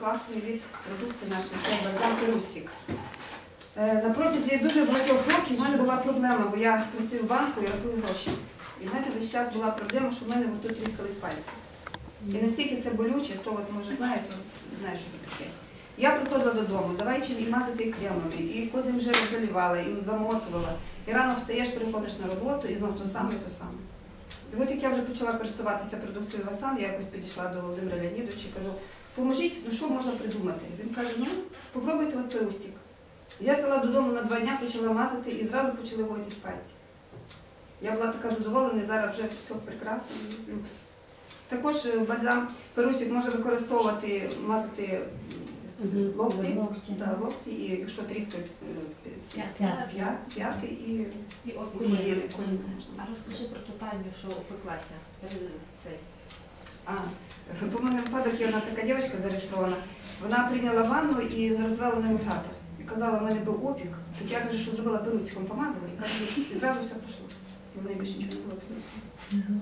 Класний від продукції нашої це бальзам Перустік. Е, На протязі дуже багатьох років в мене була проблема, бо я працюю в банку і рахую гроші. І в мене весь час була проблема, що в мене тут тріскались пальці. І настільки це болюче, хто от може знає, то знає, що це таке. Я приходила додому, давай чим і мазати і кремами, і козим жиром заливала, і замотувала. І рано встаєш, приходиш на роботу, і знов то саме, і то саме. І от як я вже почала користуватися продукцією Васан, я якось підійшла до Володимира Леонідовича і кажу, поможіть, ну що можна придумати? Він каже, ну попробуйте от перустік. Я взяла додому на два дня, почала мазати і зразу почали гоїтись пальці. Я була така задоволена, зараз вже все прекрасно, люкс. Також е, бальзам перусик може використовувати, мазати м, локті, Локті. да, локті, і якщо тріскають е, П'яти. і І коліни. А розкажи про тотальню, що опеклася перед цей. А, в мене випадок є одна така дівчинка зареєстрована. Вона прийняла ванну і не розвела на емульгатор. І казала, в мене був опік. Так я кажу, що зробила перусиком, помазала, і каже, і зразу все пройшло. І в неї більше нічого не було.